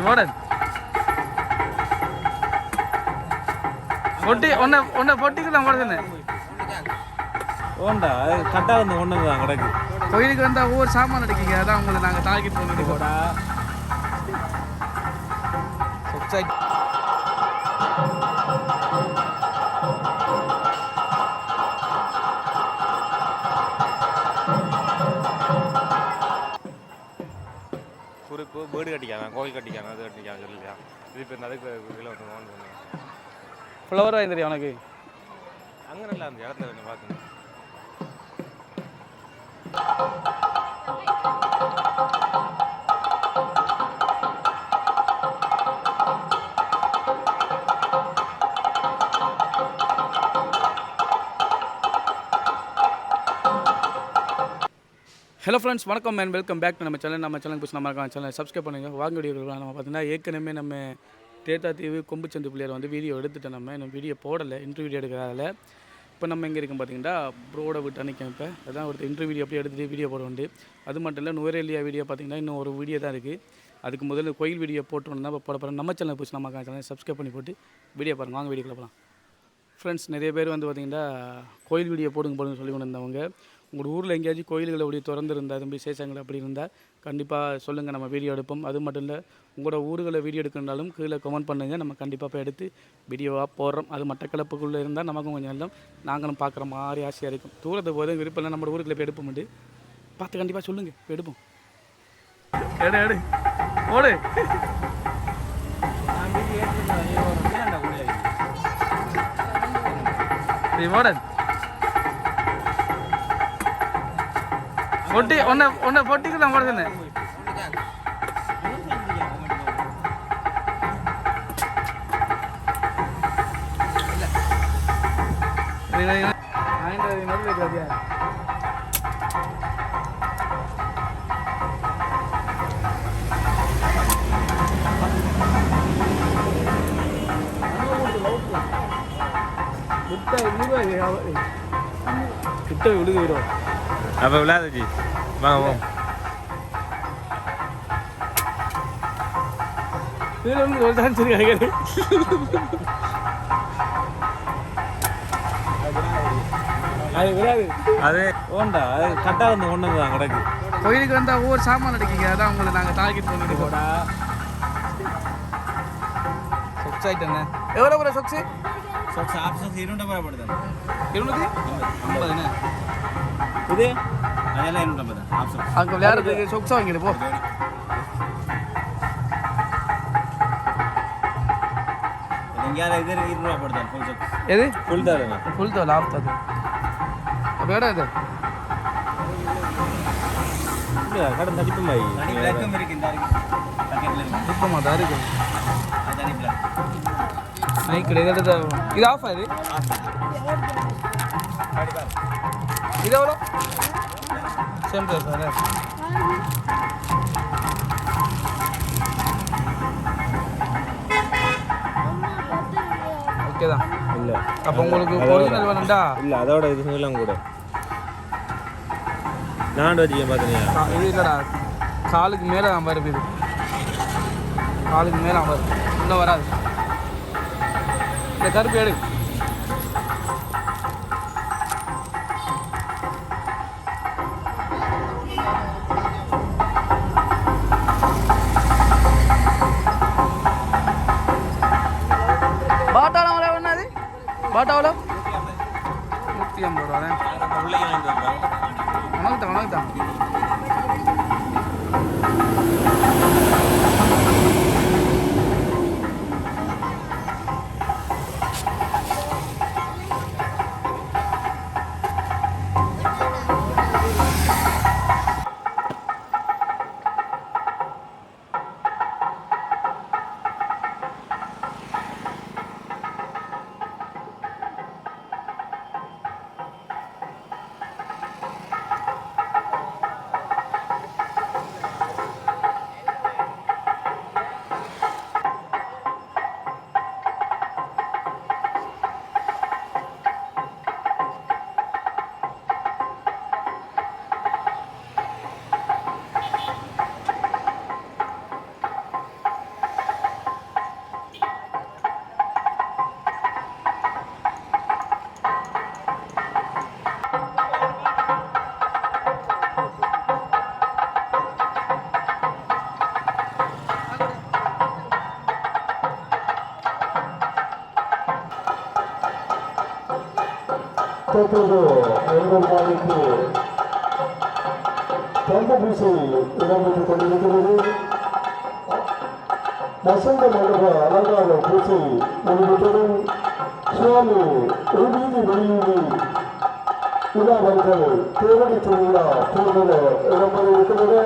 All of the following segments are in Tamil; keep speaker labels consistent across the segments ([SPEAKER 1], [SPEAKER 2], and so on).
[SPEAKER 1] போட பொட்டி ஒன்ன ஒன்ன பொட்டிக்கு நான் போட சொன்னேன்
[SPEAKER 2] ஓண்டா கட்டா வந்து ஒன்று தான் கிடக்கு.
[SPEAKER 1] கோயிலுக்கு வந்தா ஒவ்வொரு சாமான் அடிக்கீங்க அதான் உங்களை நாங்கள் டார்கெட் பண்ணிட்டு போடா.
[SPEAKER 2] குறிப்பு பேர்டு கட்டிக்காங்க கோயில் கட்டிக்காங்க அது கட்டிக்காங்க சொல்லியா இது இப்போ அதுக்கு இதில் வந்து ஓன் பண்ணுங்க
[SPEAKER 1] ஃப்ளவர் வாங்கி தெரியும் உனக்கு?
[SPEAKER 2] அங்கே நல்லா அந்த இடத்துல கொஞ்சம் பார்த்துங்க
[SPEAKER 1] ஹலோ ஃப்ரெண்ட்ஸ் வணக்கம் மேன் வெல்கம் பேக் டு நம்ம சேனல் நம்ம சேனல் புதுசு நம்ம சேனல் சப்ஸ்கிரைப் பண்ணுங்கள் வாங்க வீடியோ நம்ம பார்த்தீங்கன்னா ஏற்கனவே நம்ம தேத்தா தீவு கொம்புச்சந்து பிள்ளையர் வந்து வீடியோ எடுத்துட்டோம் நம்ம இன்னும் வீடியோ போடலை இன்டர்வியூ வீடியோ எடுக்கிறதால இப்போ நம்ம எங்கே இருக்கோம் பார்த்தீங்கன்னா ப்ரோட விட்டு அன்றைக்கி இப்போ. அதான் ஒரு இன்டர்வியூ வீடியோ அப்படியே எடுத்துகிட்டு வீடியோ போட உண்டு அது மட்டும் இல்லை நுவரேலியா வீடியோ பார்த்தீங்கன்னா இன்னும் ஒரு வீடியோ தான் இருக்குது அதுக்கு முதல்ல கோயில் வீடியோ போட்டு தான் இப்போ போட போகிறோம் நம்ம சேனல் புதுசு நம்ம சேனல் சப்ஸ்கிரைப் பண்ணி போட்டு வீடியோ பாருங்கள் வாங்க வீடியோக்குள்ள போகலாம் ஃப்ரெண்ட்ஸ் நிறைய பேர் வந்து பார்த்தீங்கன்னா கோயில் வீடியோ போடுங்க போடுங்க சொல்லி கொண்டு வந்தவங்க. உங்களோட ஊரில் எங்கேயாச்சும் கோயில்கள் அப்படி திறந்துருந்தா தம்பி விசேஷங்கள் அப்படி இருந்தால் கண்டிப்பாக சொல்லுங்கள் நம்ம வீடியோ எடுப்போம். அது மட்டும் இல்லை உங்களோட ஊர்களை வீடியோ எடுக்கணுனாலும் கீழே கமெண்ட் பண்ணுங்கள் நம்ம கண்டிப்பாக போய் எடுத்து வீடியோவாக போடுறோம். அது மட்டக்களப்புக்குள்ளே இருந்தால் நமக்கும் கொஞ்சம் நல்லா நாங்களும் பார்க்குற மாதிரி ஆசையாக இருக்கும். தூரத்தை போதும் விருப்பம் இல்லை நம்ம ஊருக்குள்ள போய் எடுப்போம் பார்த்து கண்டிப்பாக சொல்லுங்கள் எடுப்போம். எடு எடு. ஓடு நீ ஓட பொட்டி ஒன்ன ஒன்ன பொட்டிக்கலாம் போடுதுன்னு போட சொன்னேன் கிட்ட விழுது வரும்
[SPEAKER 2] அப்போ விளையாதுச்சு வாங்க போவோம்
[SPEAKER 1] இதுல வந்து ஒரு தான் சரி அது விடாது.
[SPEAKER 2] அது ஓண்டா அது கட்டா வந்து ஒன்று தான் கிடக்கு.
[SPEAKER 1] கோயிலுக்கு வந்தா ஒவ்வொரு சாமான் அடிக்கீங்க. அதான் உங்களை நாங்கள் டார்கெட் பண்ணிட்டு போடா. சொக்ஸ் ஆயிட்டேண்ணே எவ்வளோ ப்ரோ சொக்ஸு
[SPEAKER 2] சொக்ஸ் ஆப்ஷன்ஸ் இருநூறு ரூபாய் படுது
[SPEAKER 1] இருநூத்தி ஐம்பதுண்ணே
[SPEAKER 2] இது? அதெல்லாம் இருநூறு ரூபாய் தான். ஆப்ஷன்
[SPEAKER 1] அங்கே விளையாடுறதுக்கு சொக்ஸா வாங்கிடு போ.
[SPEAKER 2] எங்கேயாவது இது இருநூறு ரூபா படுது ஃபுல் சொக்ஸ்.
[SPEAKER 1] எது?
[SPEAKER 2] ஃபுல் தான்
[SPEAKER 1] ஃபுல் தோ லாப் அது அப்போ இடம் இது?
[SPEAKER 2] கடன் தடிப்பு மாதிரி விளக்கம் இருக்கு இந்த
[SPEAKER 1] எடுத்து இது ஆஃப் இது இது எவ்வளோ சேம் ப்ரைஸ் சார் ஓகே தான்
[SPEAKER 2] இல்லை
[SPEAKER 1] அப்போ உங்களுக்கு ஒரிஜினல் வேணும்டா
[SPEAKER 2] இல்லை அதோட இது நீளம் கூட நான் வச்சுக்கேன் பார்த்தீங்களா
[SPEAKER 1] இது இல்லைடா காலுக்கு மேலே தான் இது காலுக்கு மேலே வரும் இன்னும் வராது இந்த கருப்பு எடு பாட்டாவில் என்னது பாட்டாவில் நூற்றி ஐம்பது ரூபா தான்
[SPEAKER 3] தற்போது எங்கள் பூசை இடம்பெற்றுக் கொண்டிருக்கிறது வசந்த மண்டப அலங்கார பூசை நடைபெற்றது சுவாமி உள்வீதி வெளியீடு தேவடி திருவிழா போன்ற இடம்பெற இருக்கிறது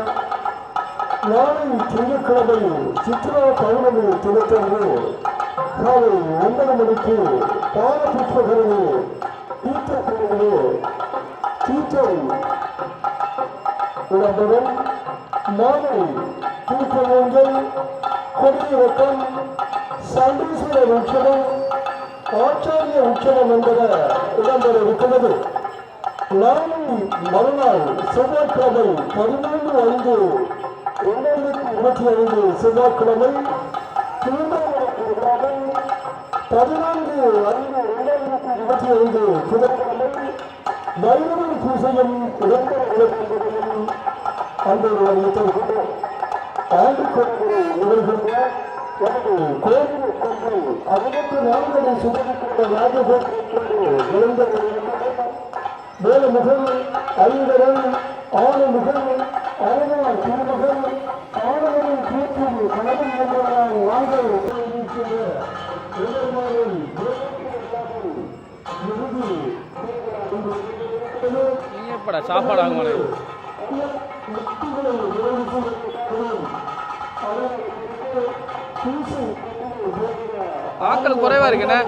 [SPEAKER 3] நாளை திங்கட்கிழமை சித்ரா பௌர்ணமி தினத்தன்று காலை ஒன்பது மணிக்கு பால புஷ்பகரணி தீர்த்தக்குழுவிலே தீர்த்தம் இடம்பெறும் மாலை தீர்த்தங்கள் கொடியிறக்கம் சண்டீஸ்வரர் உற்சவம் ஆச்சாரிய உற்சவம் என்பன இடம்பெற இருக்கிறது. நாளை மறுநாள் செவ்வாய்க்கிழமை பதிமூன்று ஐந்து இரண்டாயிரத்தி இருபத்தி ஐந்து செவ்வாய்க்கிழமை திருவண்ணாமலைக்கு பதினான்கு ஐந்து இரண்டாயிரத்தி இருபத்தி ஐந்து புதன் வைரவர் பூசையும் இடம்பெற உள்ளது என்பதையும் அன்பர்கள் அறிவித்திருக்கின்றோம் ஆண்டு கோவிலை நிகழ்கின்ற எனது கோவில் கொண்டு அறுபத்தி நான்கரை சுதந்திர ராஜகோபுரத்தோடு விழுந்த வேலுமுகன் ஐந்தரன் ஆறுமுகன் அரணார் திருமகன் ஆடவரின் தீர்ப்பில் கணவன் என்பவரால் வாங்கல்
[SPEAKER 1] நீ எப்படா சாப்பாடு வாங்க மாட்டேன் ஆட்கள் குறைவா இருக்குண்ணே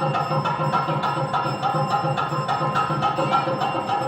[SPEAKER 1] Thank you.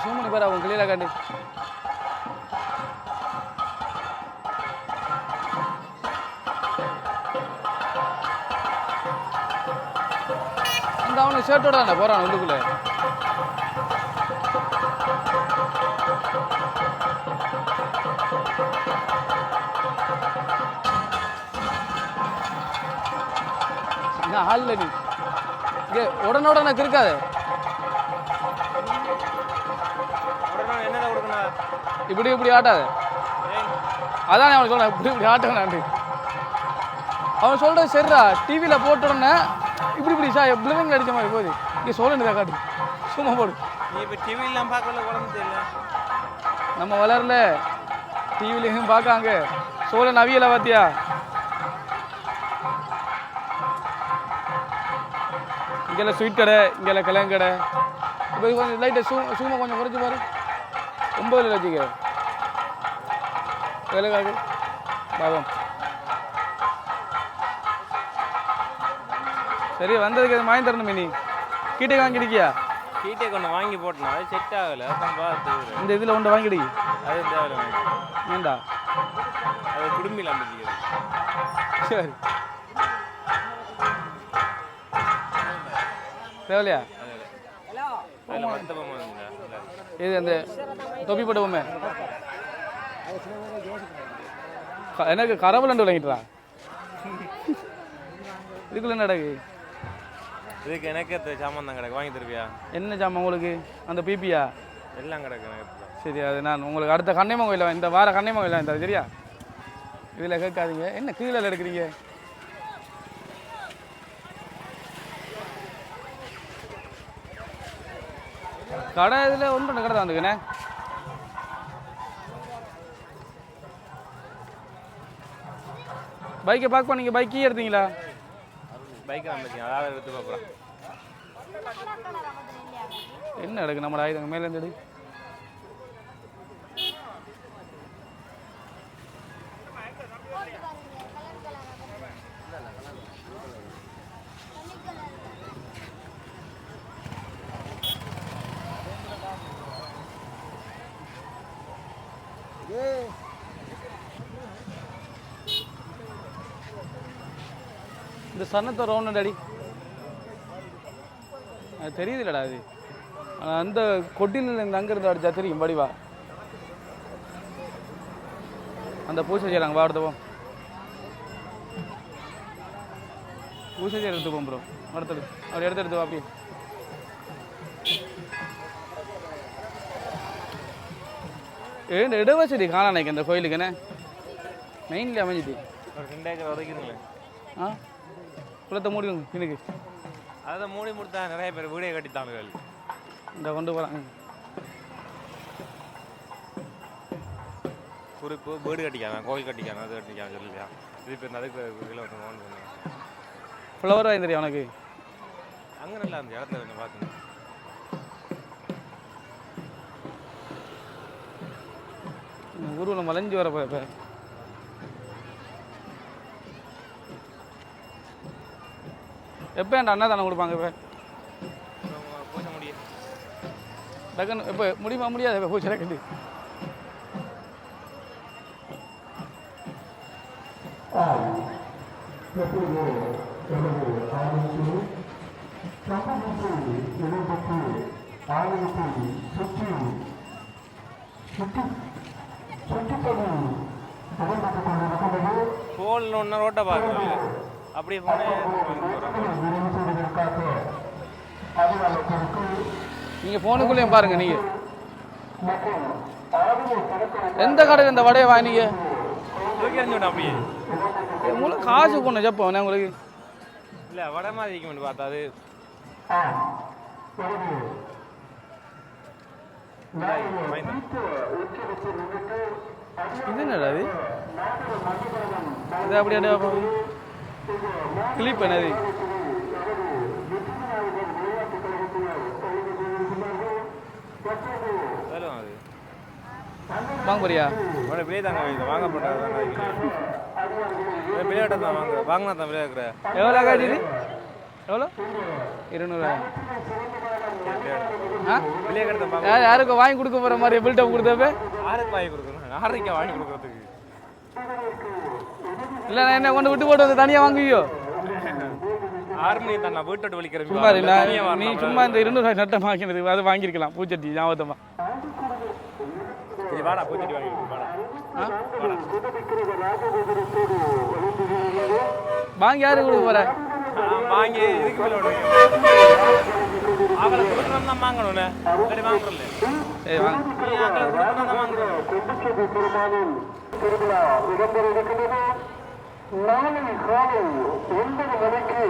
[SPEAKER 1] இது zoom பண்ணி பாரு அவங்க கிளியராக காட்டு அந்த அவனுக்கு ஷர்ட்டோட தானே போகிறான் உள்ளுக்குள்ளே. ஹாலில் நீ. இங்கே உடனே உடனே இருக்காது இப்படி இப்படி ஆட்டாத. அதான் அவன் சொல்றேன். இப்படி இப்படி ஆட்டணும் அவன் சொல்றது சரிடா. டிவியில் போட்ட உடனே இப்படி இப்படி சா பிளிவிங் அடிச்ச மாதிரி போகுது. இங்கே சொல்லுங்க காட்டு சும்மா போடு.
[SPEAKER 2] நீ இப்போ டிவிலாம் பார்க்கல தெரியல
[SPEAKER 1] நம்ம வளரல. டிவிலையும் பார்க்காங்க. சோழ நவியல பார்த்தியா? இங்கெல்லாம் ஸ்வீட் கடை இங்கெல்லாம் கிழங்கு கடை. இப்போ கொஞ்சம் லைட்டை சூ சூமா கொஞ்சம் குறைச்சி பாரு. ஒம்பதுல வச்சுக்க விலகாது பாவம் சரி வந்ததுக்கு எதுவும் வாங்கி தரணும் நீ? கீட்டை வாங்கிடிக்கியா
[SPEAKER 2] கீட்டே கொண்டு வாங்கி போட்டேன். அது செட் ஆகலை.
[SPEAKER 1] இந்த இதில் ஒன்று வாங்கிடி
[SPEAKER 2] அது தேவையில்ல
[SPEAKER 1] ஏண்டா?
[SPEAKER 2] அது குடும்பியில் அமைச்சிக்கிறது
[SPEAKER 1] சரி. தேவையா
[SPEAKER 2] அதில் மற்ற
[SPEAKER 1] இது அந்த தொப்பி போட்ட பொம்மை எனக்கு கரவலண்டு வாங்கிட்டுறா இதுக்குள்ள என்ன நடக்கு?
[SPEAKER 2] இதுக்கு எனக்கு சாமான் தான் கிடக்கு. வாங்கி தருவியா?
[SPEAKER 1] என்ன ஜாமான் உங்களுக்கு? அந்த பிபியா?
[SPEAKER 2] எல்லாம் கிடக்கு
[SPEAKER 1] சரி அது நான் உங்களுக்கு அடுத்த கண்ணையம்மன் கோயிலில் இந்த வார கண்ணையம்மன் கோயிலில் இந்த சரியா? இதில் கேட்காதீங்க. என்ன கீழே எடுக்கிறீங்க? கடை இதில் ஒன்று கடை தான் வந்துக்கண்ணே பைக்கை பார்க்க பண்ணீங்க பைக் கீ எடுத்தீங்களா?
[SPEAKER 2] பைக்கை அதாவது எடுத்து பார்க்குறேன்
[SPEAKER 1] என்ன எடுக்கு நம்ம ஆயுதங்க மேலே இருந்து எடு. சன்னத்தை ரவுண்ட் அடி அது தெரியுதுலடா அது. அந்த கொட்டிலில் இந்த அங்கிருந்து அடிச்சா தெரியும். படிவா அந்த பூசை செய்கிறாங்க வா அடுத்த போ. பூசை எடுத்து போம் ப்ரோ. அடுத்தது அவர் எடுத்து எடுத்து வா ஏ இந்த இடவசதி காணா நினைக்க இந்த மெயின்ல அமைஞ்சிட்டு.
[SPEAKER 2] ஒரு ரெண்டு ஏக்கர் உதைக்கிறீங்களே
[SPEAKER 1] ஆ? குளத்தை மூடிடுங்க எனக்கு
[SPEAKER 2] அதை மூடி முடித்தா நிறைய பேர் வீடே கட்டித்தாங்க
[SPEAKER 1] இந்த கொண்டு போகிறாங்க
[SPEAKER 2] குறிப்பு வீடு கட்டிக்காம கோயில் கட்டிக்காம அது கட்டிக்காம சொல்லலையா இது இப்போ அதுக்கு இதில் வந்து ஓன் பண்ணுவேன்
[SPEAKER 1] ஃப்ளவர் வாங்கி தெரியும் உனக்கு?
[SPEAKER 2] அங்கே நல்லா அந்த இடத்துல கொஞ்சம் பார்க்கணும்
[SPEAKER 1] ஊர்வலம் மலைஞ்சு வர இப்போ. எப்போ என் அன்னதானம் கொடுப்பாங்க இப்போ?
[SPEAKER 2] அப்புறம்
[SPEAKER 1] டக்குன்னு இப்போ முடியுமா முடியாது இப்போ பூச்சி டக்குன்னு
[SPEAKER 2] ஃபோனில் ஒன்றா ரோட்டை பார்க்கல அப்படியே போனேன்
[SPEAKER 1] நீங்கள் ஃபோனுக்குள்ளேயும் பாருங்க நீங்கள் எந்த கடையில் இந்த வடையை வாங்கினீங்க?
[SPEAKER 2] அப்படியே
[SPEAKER 1] உங்களுக்கு காசு கொண்டு ஜப்போ உங்களுக்கு.
[SPEAKER 2] இல்லை வடை மாதிரி இருக்குமென்னு பார்த்தா அது.
[SPEAKER 1] இது என்னடா அது? இது அப்படியே கிளிப் என்னது? வாங்க போறியா?
[SPEAKER 2] உடனே வெளியே தாங்க வாங்க வாங்க போட்டாங்க விளையாட்ட தான் வாங்க வாங்கினா தான் விளையாடுற
[SPEAKER 1] எவ்வளோ இது? எவ்வளோ? இருநூறு. ஆ?
[SPEAKER 2] வெளியே கிடத்த வாங்க
[SPEAKER 1] யார் யாருக்கும் வாங்கி கொடுக்க போகிற மாதிரி பில்டப் கொடுத்தப்ப?
[SPEAKER 2] யாருக்கு வாங்கி கொடுக்கணும்? யாருக்கு வாங்கி கொடுக்கறதுக்கு.
[SPEAKER 1] இல்லை நான் என்ன கொண்டு விட்டு போட்டு வந்து தனியாக வாங்குவியோ?
[SPEAKER 2] ஆறு மணி தான் நான் வீட்டோட்டு வலிக்கிறேன்.
[SPEAKER 1] சும்மா நான் நீ சும்மா இந்த இருநூறு நட்டம் வாங்கினது அது வாங்கியிருக்கலாம். பூச்சட்டி ஞாபகத்தமா
[SPEAKER 2] சரி வாடா பூச்செடி வாங்கி கொடு, வாடா.
[SPEAKER 1] ஆ? வாங்கி யாருக்கு கொடுக்க போற?
[SPEAKER 2] வாங்கி இதுக்கு மேலே விடுவேன். அவளை கொடுக்கணும் தான் வாங்கணும்ல. சரி வாங்குறல
[SPEAKER 1] சரி வாங்க.
[SPEAKER 2] நீ அவளை கொடுக்கணும் தான் வாங்குறோம்
[SPEAKER 3] கொண்டுச்செடி பெருமானின் திருவிழா இடம்பெற இருக்கிறது நாளை காலை ஒன்பது மணிக்கு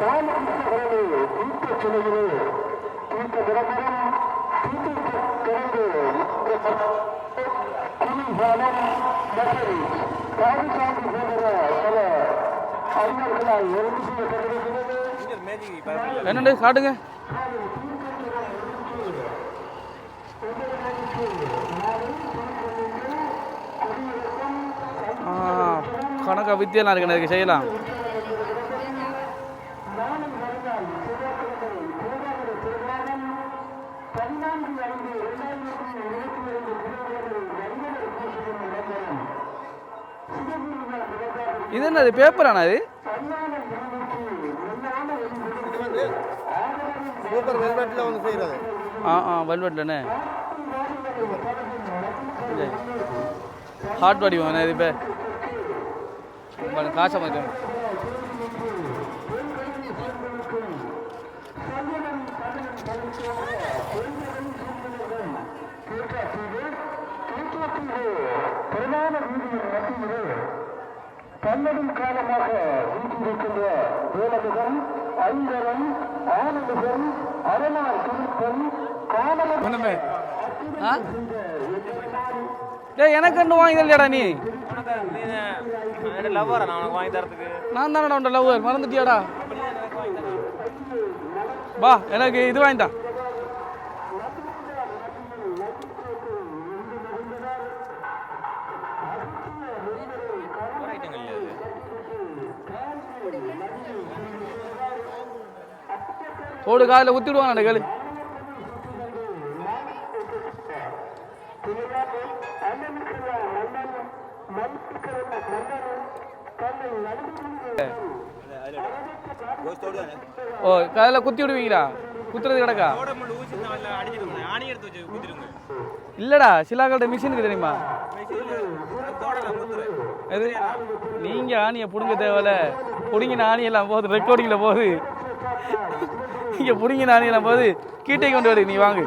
[SPEAKER 3] தாமரை தீர்த்த சிலையிலே தீர்த்த நிரம்பரம் தீர்த்த திறந்து குளிர்பானம் மற்றும் காவிசாமி போன்ற பல அறிஞர்களால் ஒழுங்கு செய்யப்பட்டிருக்கிறது
[SPEAKER 1] என்னண்டு காட்டுங்க. கணக்கா வித்தியெல்லாம் இருக்கு அதுக்கு செய்யலாம். இது என்னது பேப்பரானா இது?
[SPEAKER 4] சூப்பர் வெல்வெட்டில் வந்து செய்கிறது
[SPEAKER 1] ஆ ஆ வெல்வெட்லண்ணே ஹார்ட் வடிவம் இது இப்போ காசை
[SPEAKER 3] மத்தியிலே பன்னெடும் காலமாக வீட்டிருக்கின்ற வேலமுகம் ஐங்கரன் ஆனமுகம் அரணார் திருப்பன் காமலம்
[SPEAKER 1] ஒன்றுமே ஆ? டேய் எனக்கு ரெண்டு வாங்கி தரலையாடா நீ?
[SPEAKER 2] லவ்வரா நான் உனக்கு வாங்கி தரத்துக்கு.
[SPEAKER 1] நான் தானடா உண்ட லவ் மறந்துட்டியாடா? வா எனக்கு இது வாங்கிட்டா ஓடு காதில் குத்தி விடுவாங்க கேளு. ஓ காதில் குத்தி விடுவீங்களா? குத்துறது கிடக்கா? இல்லடா சிலாக்கள்கிட்ட மிஷினுக்கு தெரியுமா? அது நீங்க ஆணியை பிடுங்க தேவையில்ல. பிடுங்கின ஆணியெல்லாம் போகுது ரெக்கார்டிங்கில் போகுது. இங்கே பிடுங்கின ஆணியெல்லாம் போகுது. கீட்டை கொண்டு வரு நீ வாங்கு.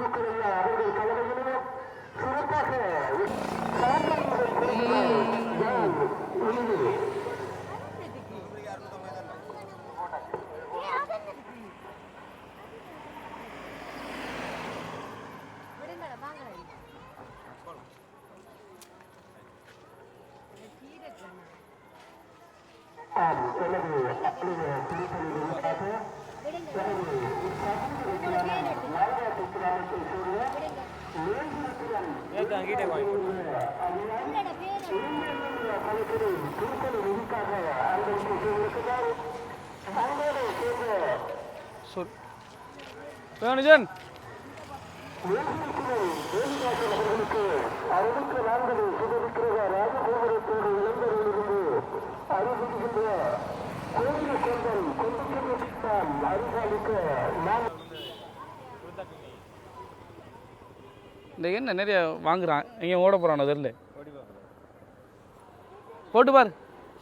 [SPEAKER 1] வேணுஜன் இந்த என்ன நிறைய வாங்குறான். எங்கேயும் ஓட போகிறான் தெரில போட்டு பாரு.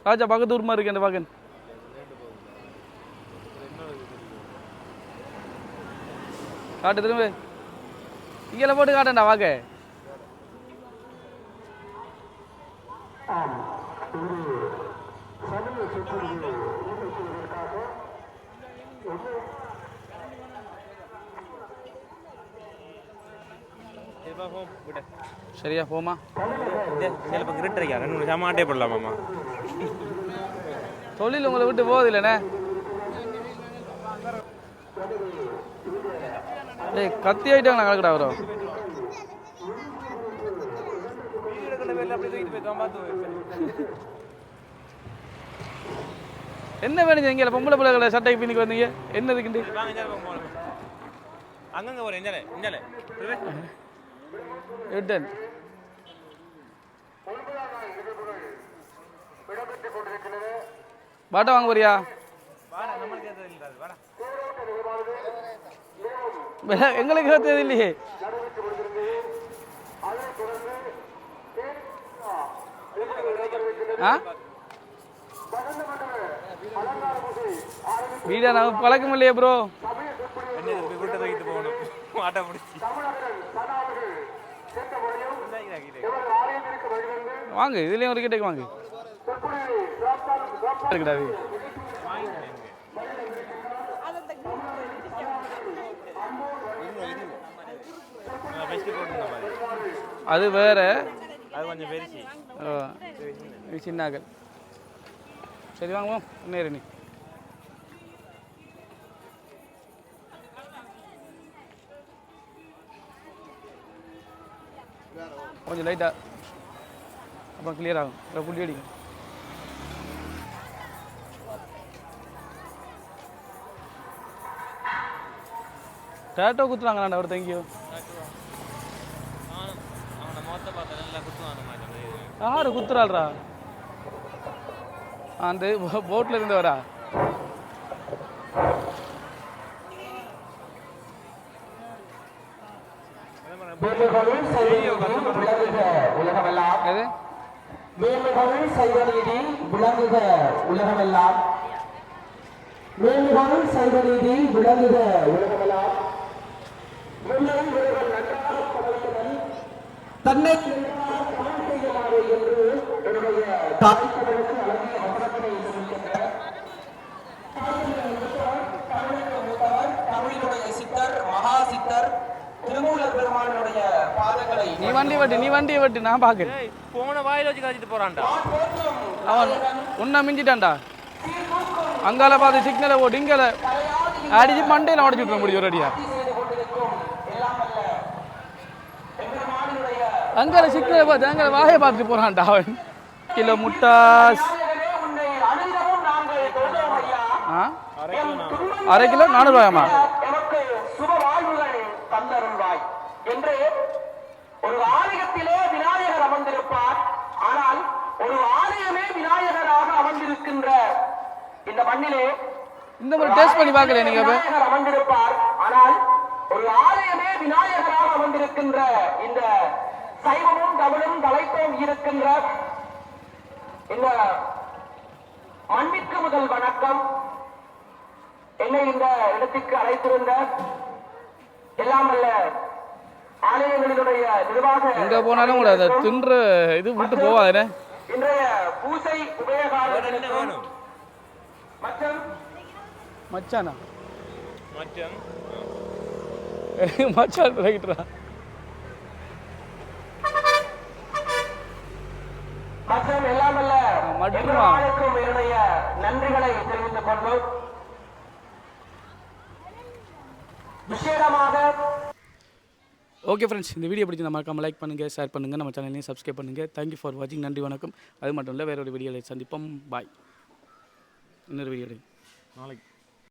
[SPEAKER 1] ராஜா பக்கத்து ஊர் மாதிரி இருக்கு அந்த பாக்கன் காட்டு திரும்ப. இங்கே போட்டு காட்டண்டா வாங்க. சரியா போமா
[SPEAKER 2] சிலப்ப இப்போ கிரிட் இருக்கா ரெண்டு மூணு சாமாட்டே போடலாமாம்மா
[SPEAKER 1] தொழில் உங்களை விட்டு போகுது இல்லைண்ணே ஏய் கத்தி ஐட்டம் நான் கலக்கடா வரும் என்ன வேணும் இங்கே? பொம்பளை பிள்ளைகளை சட்டைக்கு பின்னுக்கு வந்தீங்க. என்ன இருக்குண்டு
[SPEAKER 2] அங்கங்க ஒரு இஞ்சலை இஞ்சலை
[SPEAKER 1] எட்டன். பாட்டை வாங்க போறியா
[SPEAKER 2] வாடா நம்மளுக்கு ஏற்றது இல்லை அது வாடா
[SPEAKER 1] வெ- எங்களுக்கு ஏற்றது இல்லையே ஆ? வீடா நான் பழக்கம் இல்லையே ப்ரோ வாங்க இதுலேயும் ஒரு கிட்டக்கு வாங்க. இருக்குடாது
[SPEAKER 2] பெஸ்ட்டு போட்டுருந்த மாதிரி.
[SPEAKER 1] அது வேற.
[SPEAKER 2] அது கொஞ்சம் பெருசு.
[SPEAKER 1] இது சின்னாக்கள் சரி வாங்குவோம் நேரு நீ. கொஞ்சம் லைட்டாக அப்புறம் கிளியர் ஆகும். இல்லை புள்ளி அடிக்கும். டேட்டோ குத்துறாங்களாண்டா ஒரு தேங்க்யூ
[SPEAKER 2] அவனை மொத்த பார்த்தா நல்லா குத்துவாங்க மாதிரி
[SPEAKER 1] யாரு குத்துறாள்ரா அந்த போட்ல இருந்தவரா? எது?
[SPEAKER 5] மேலுகொள் செய்வநீதி விளங்குக உலகமெல்லாம் மேலுகொள் செய்வநீதி விளங்குக உலகமெல்லாம் பாதங்களை
[SPEAKER 1] நீ வண்டி வெட்டு நீ வண்டியை வெட்டு நான் பார்க்குறேன்.
[SPEAKER 2] ஏய் போன வாயில வச்சு காய்ச்சிட்டு போறான்டா.
[SPEAKER 1] அவன் உன்னை மிஞ்சிட்டான்டா. அங்கால பார்த்து சிக்னலை போட்டு இங்கால அடிச்சு மண்டையில் உடச்சு விட்டுற முடியும் ஒரு அடியா? அங்கால சிக்னலை பார்த்து அங்கால வாயை பார்த்துட்டு போறான்டா அவன். கிலோ முட்டாஸ். ஆ? அரை கிலோ நானூறுவாயாமா
[SPEAKER 5] எமக்கு சுப வாழ்வுகள் தந்தருள்வாய் என்று ஒரு ஆலயத்திலே விநாயகர் அமர்ந்திருப்பார் ஆனால் ஒரு ஆலயமே விநாயகராக அமர்ந்திருக்கின்ற இந்த மண்ணிலே
[SPEAKER 1] இந்த மாதிரி டேஸ்ட் பண்ணி பார்க்கல நீங்க அப்ப?
[SPEAKER 5] விநாயகர் அமர்ந்திருப்பார். ஆனால் ஒரு ஆலயமே விநாயகராக அமர்ந்திருக்கின்ற இந்த சைவமும் தமிழும் தலைத்தோம் இருக்கின்ற இந்த மண்ணிற்கு முதல் வணக்கம். என்னை இந்த இடத்திற்கு அழைத்திருந்த எல்லாம் அல்ல ஆலயங்களினுடைய நிர்வாக
[SPEAKER 1] எங்க போனாலும் கூட அதை தின்ற இது விட்டு போவாதுனே
[SPEAKER 5] இன்றைய பூசை
[SPEAKER 2] வேணும்?
[SPEAKER 5] மற்றும்
[SPEAKER 1] மச்சானா?
[SPEAKER 2] மச்சம்.
[SPEAKER 1] மச்சான் ரைட்ரா
[SPEAKER 5] மற்றும் எல்லாம் அல்ல
[SPEAKER 1] மட்டுமா?
[SPEAKER 5] எம்பெருமானுக்கும் என்னுடைய நன்றிகளை தெரிவித்துக் கொண்டு விசேடமாக
[SPEAKER 1] ஓகே ஃப்ரெண்ட்ஸ் இந்த வீடியோ பிடிச்சி மறக்காம லைக் பண்ணுங்கள் ஷேர் பண்ணுங்கள் நம்ம சேனலையும் சப்ஸ்கிரைப் பண்ணுங்கள் தேங்க்யூ ஃபார் வாட்சிங் நன்றி வணக்கம். அது மட்டும் இல்லை வேற ஒரு வீடியோவில் சந்திப்போம். பாய் இன்னொரு வீடியோ
[SPEAKER 2] நாளைக்கு.